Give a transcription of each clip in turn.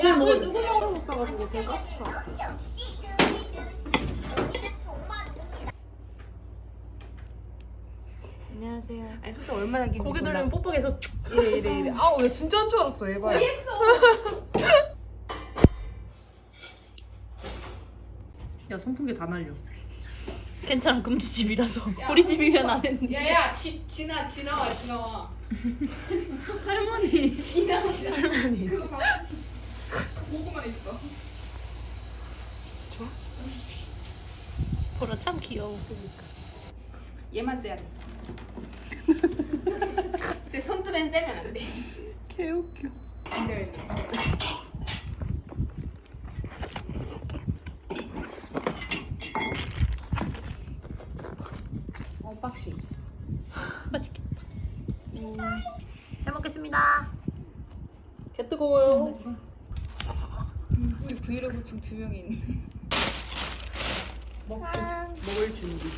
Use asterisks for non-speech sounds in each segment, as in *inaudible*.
그걸 뭐 누구 먹으러 못 사가지고 그냥 가스차. 안녕하세요. 아니 진짜 얼마나 긴지 고개 몰라. 돌리면 뽀뽀해서 이래 이래 이래. 아우 왜 진짜 한 줄 알았어 에바야 야 선풍기 다 날려 괜찮아 금지집이라서 우리 집이면 안 했는데 야야 지 지나 지나와 지나와. *laughs* 할머니. 할머니 그거 봐. 보고만 있어. 보라 참 귀여워 얘만 써야 돼. *laughs* 제 손톱엔 떼면 안 돼. 개웃겨 네. 어 빡시. 맛있겠다 잘 먹겠습니다 개 뜨거워요 우리 브이로그 지금 두 명이 있네. *laughs* 먹, 먹을 준비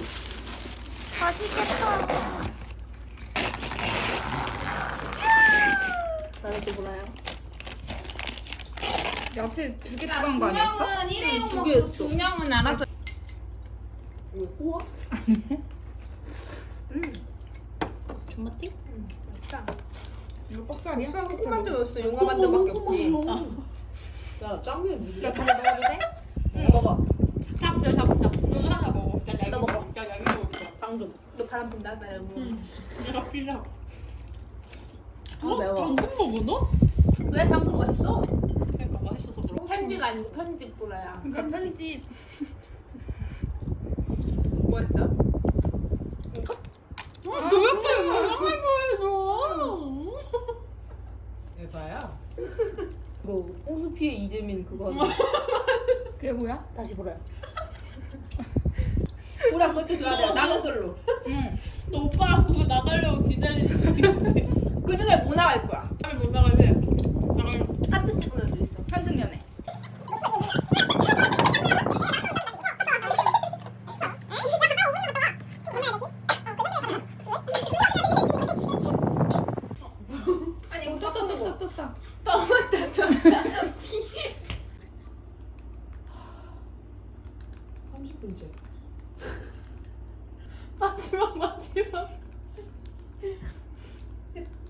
맛있겠다 나는 또 몰라요 야채 두개 야, 들어간 거 아니었어? 응, 일회용 두 먹고. 두 명은 알아서. 이거 꼬아? 존맛 티? 이거 뻑살이야? 뻑살 코만두였어. 용화 만두밖에 없지. 야 짱면 무슨 야, 먹어도 돼? 응 먹어 잡자 잡자 너 하나 먹어. 나 이거 먹어. 야, 야, 이거 먹어. 당근 너 바람 분다. 나 이거. 내가 필요 아, 매워. 당근 먹어 너? 왜 방금 맛있어? 그러니까 맛있어서 그렇 편지가 아니고 편집 보라야. 그러니까 편집. 뭐 했어? 이거? 아, 너 옆에 모양을 보여줘 에바야 이거 홍수피의 이재민 그거 하는 *laughs* 그게 뭐야? 다시 보라요 *laughs* 보라 그것도 좋아해. 나는 솔로. 응. 너 오빠랑 그거 나가려고 기다리는 중인데 그 중에 뭐 나갈 거야? 빨리 못 나갈래 나가려 하트 시그널도 있어. 편승연애. 아니 이거 또또또또또 떠왔다 30분째 마지막 마지막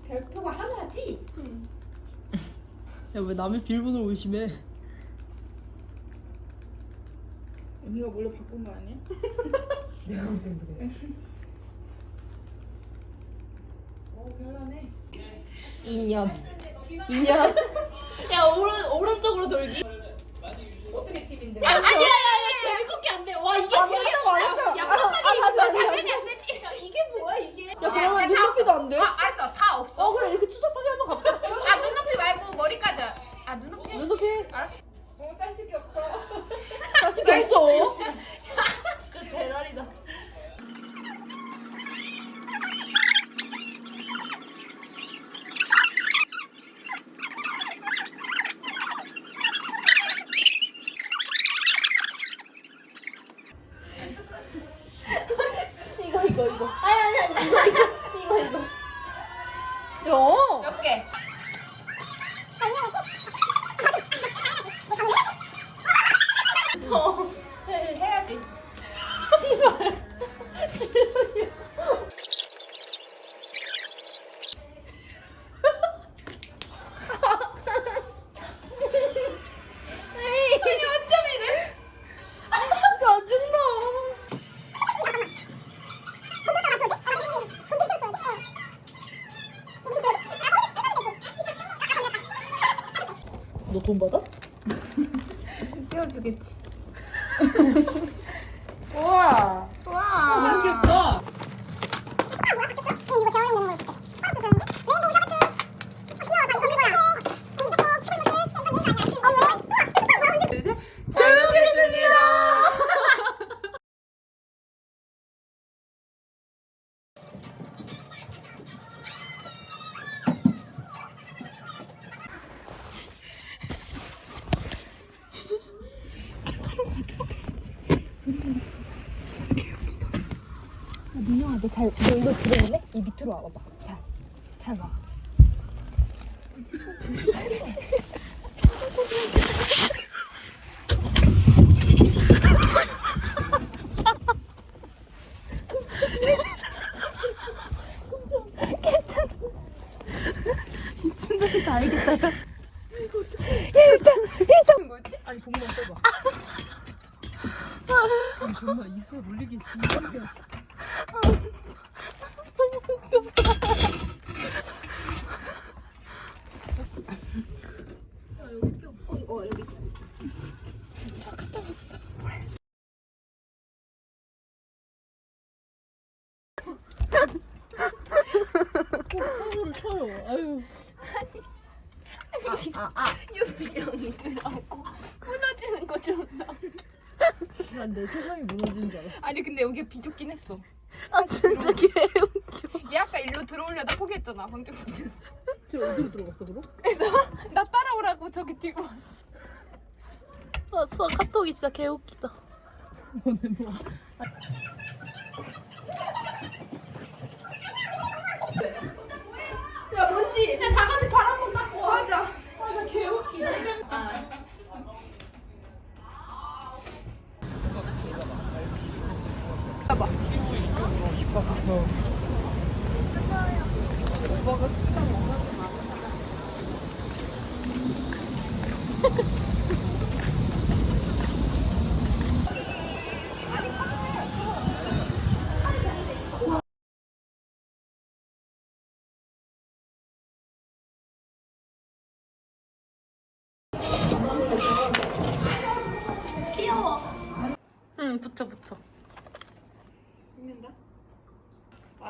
별표가 하나지? 야왜 남의 비밀번호를 의심해? 언니가 몰래 바꾼 거 아니야? *laughs* 내가 볼땐 그래. 어 별나네. 2년 2년 야 오른 오른쪽으로 돌기. 어떻게 팀인데? *laughs* 야 아니야 야야 재밌게 안돼와 이게 아, 몰라고 안 했잖아. 얍삽하게 아, 아, 다시, 다시, 당연히 안 되지 야 이게 뭐야 이게 야 그러면 눈높이도 안 돼? 아 알았어 다 없어 어 그래 이렇게 추잡하게 하면 갑자기 아 눈높이 말고 머리까지 아 눈높이? 눈높이 알았어 어 쌀식이 없어 자식이 없어 진짜 제랄이다 이거 이거 이거 아니 아니 아니 이거 이거 이거 이거 야 몇 개? 어 해. 해야지 씨발 씨발 아니 어쩜 이래? 짜증나 너돈 받아? 띄워주겠지 *laughs* 우와 너 잘 너 이거 들어볼래? 이 밑으로 와봐봐 잘잘 봐. 친구들 다 알겠다. 야. 뭐였지? 아니 종만 써봐. 아니, 정말 이수가 놀리기 진짜 어 여기. 서로를 쳐요. 아유. 유비령이라고 무너지는 거 좀. 난내 세상이 무너지는 줄 알았어. 아니 근데 여기 비좁긴 했어. 아 진짜 개 웃겨. 얘 아까 일로 들어오려다 포기했잖아 황정민. 저 어디로 들어갔어 그럼? *laughs* 나 따라오라고 저기 뒤로. 아 수아 카톡이 진짜 개 웃기다. 너네 뭐? 야 뭔지 그냥 다 같이 발 한번 닦 응 붙여 붙여.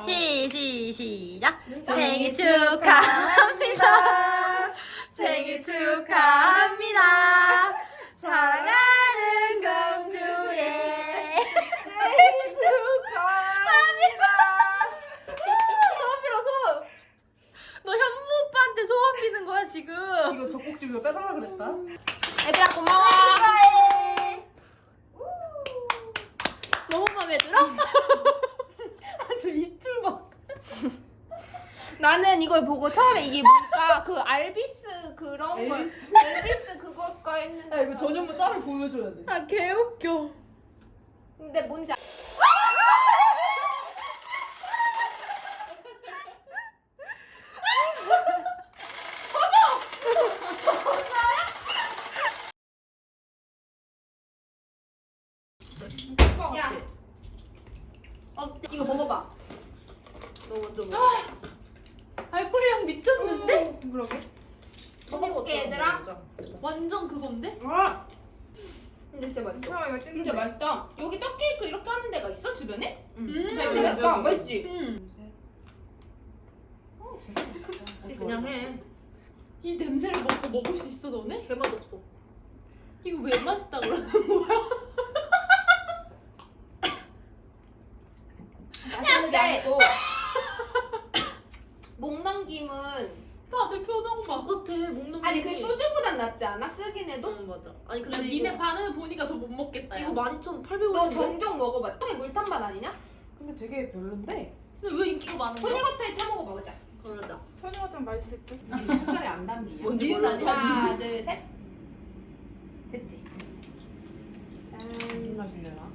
시, 시, 시작. 생일 축하합니다. 생일 축하합니다. 사랑하는 공주의 생일 축하합니다. 소원 빌어 소원. 너 현무 오빠한테 소원 비는 거야 지금. 이거 젖꼭지 왜 빼달라 그랬다? 얘들아 고마워. 너무 마음에 들어? 저 이틀 막. 나는 이걸 보고 처음에 이게 뭘까 그 알비스 그런 걸 엘비스? 그걸까 했는데 야 이거 전현무 짤을 보여줘야 돼. 아 개웃겨. 근데 뭔지 알- 야 어때 이거 먹어봐 너 먼저 먹어. 알코올향 미쳤는데? 그러게 먹어볼게 얘들아 완전 그건데? 아! 근데 진짜 맛있어 진짜 맛있다 여기 떡 케이크 이렇게 하는 데가 있어 주변에? 음. 잘 찍었다 맛있지? 음. 그냥 해. 이 냄새를 먹고 먹을 수 있어 너네? 개맛 없어. 이거 왜 맛있다 그러는 거야? 맛있는 게 아니고 목 넘김은 다들 표정 봐. 똑같아 먹는 아니 그 소주보단 낫지 않아? 쓰긴 해도? 응 맞아. 아니 근데 야, 이거 니네 반응을 보니까 더못 먹겠다. 야. 이거 12,800원. 너 종종 먹어봐 똥에 물탄 맛 아니냐? 근데 되게 별론데. 근데 왜 인기가 많은 거야? 토니버터에 타 먹어보자 그러자. 천여가장 맛있을 듯. 색깔이 안 담기냐? 뭔지 니은 몰라. 아직 하나 둘 셋 그치 무슨 맛이려나?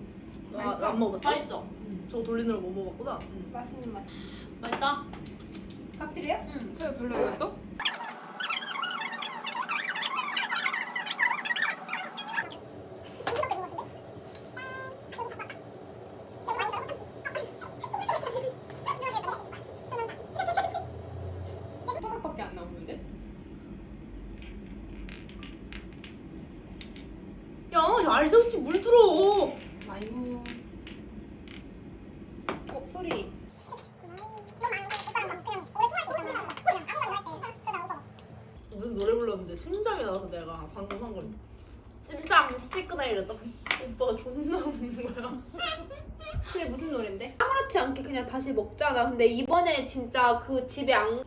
맛있어? 아, 안 먹었어? 맛있어. 저 돌리느라 못 먹었구나. 맛있는 맛 맛있다. 확실해요? 응. 저 별로예요 또? 토닥밖에 안 나오는데? 야, 야 알새우치 물 들어. 아이고 어 소리 무슨 노래 심장이 나와서 내가 방금 한 걸. 심장 시끄러 이랬더니 오빠가 존나 웃는 거야. 그게 무슨 노랜데? 아무렇지 않게 그냥 다시 먹잖아 근데 이번에 진짜 그 집에 안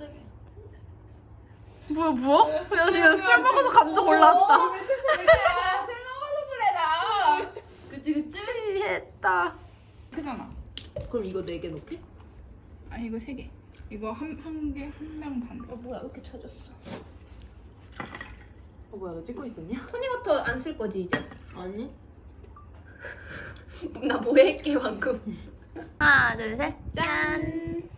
뭐야 뭐야? 야 지금 술 먹어서 감정 올라왔다. 미쳤어 미쳤어 술 먹어서 그래 나 그치 그치. 취했다. 크잖아. 그럼 이거 네 개 넣게? 아 이거 세 개. 이거 한 한 개 한 명 반. 아 뭐야 왜 이렇게 쳐졌어? 어 뭐야 너 찍고 있었냐? 토닉워터 안 쓸 거지 이제? 아니. *laughs* 나 뭐했게 방금. 하나 둘 셋. 짠.